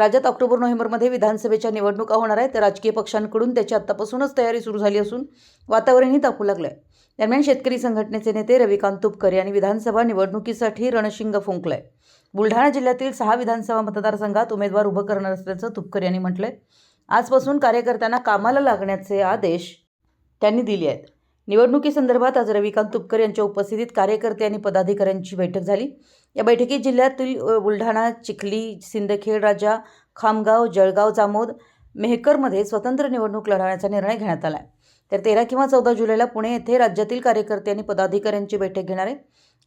राज्यात ऑक्टोबर नोव्हेंबरमध्ये विधानसभेच्या निवडणुका होणार आहेत. तर राजकीय पक्षांकडून त्याची आत्तापासूनच तयारी सुरू झाली असून वातावरणही तापू लागलं आहे दरम्यान शेतकरी संघटनेचे नेते रविकांत तुपकर यांनी विधानसभा निवडणुकीसाठी रणशिंग फुंकलंय. बुलढाणा जिल्ह्यातील सहा विधानसभा मतदारसंघात उमेदवार उभं करणार असल्याचं तुपकर यांनी म्हटलंय. आजपासून कार्यकर्त्यांना कामाला लागण्याचे आदेश त्यांनी दिले आहेत. निवडणुकीसंदर्भात आज रविकांत तुपकर यांच्या उपस्थितीत कार्यकर्ते आणि पदाधिकाऱ्यांची बैठक झाली. या बैठकीत जिल्ह्यातील बुलढाणा चिखली सिंदखेड राजा खामगाव जळगाव जामोद मेहकरमध्ये स्वतंत्र निवडणूक लढवण्याचा निर्णय घेण्यात आला आहे तर तेरा किंवा चौदा जुलैला पुणे येथे राज्यातील कार्यकर्ते आणि पदाधिकाऱ्यांची बैठक घेणार आहे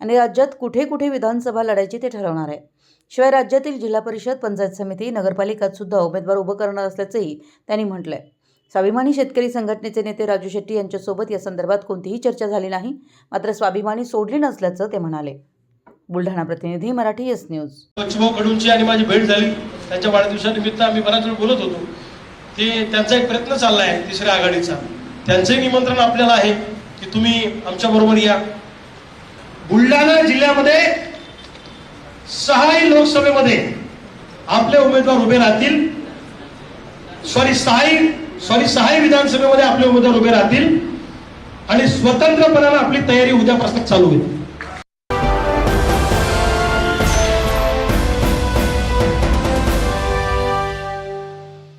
आणि राज्यात कुठे कुठे विधानसभा लढायची ते ठरवणार आहे. शिवाय राज्यातील जिल्हा परिषद पंचायत समिती नगरपालिकात सुद्धा उमेदवार उभं करणार असल्याचंही त्यांनी म्हटलं आहे स्वाभिमानी शेतकरी संघटनेचे नेते राजू शेट्टी यांच्यासोबत या संदर्भात कोणतीही चर्चा झाली नाही मात्र स्वाभिमानी सोडली नसल्याचं ते म्हणाले. बुलढाणा प्रतिनिधी मराठी एस न्यूज. कडूंची आणि माझी भेट झाली. त्यांच्या वाढदिवसानिमित्त आम्ही बराच वेळ बोलत होतो. ते त्यांचा एक प्रयत्न चालला आहे तिसऱ्या आघाडीचा. त्यांचंही निमंत्रण आपल्याला आहे की तुम्ही आमच्या बरोबर या. बुलढाणा जिल्ह्यामध्ये सहाही लोकसभेमध्ये आपले उमेदवार उभे राहतील. सॉरी सहाही सॉरी सहाही विधानसभेमध्ये आपले उमेदवार उभे राहतील आणि स्वतंत्रपणानं आपली तयारी उद्यापासून चालू होईल.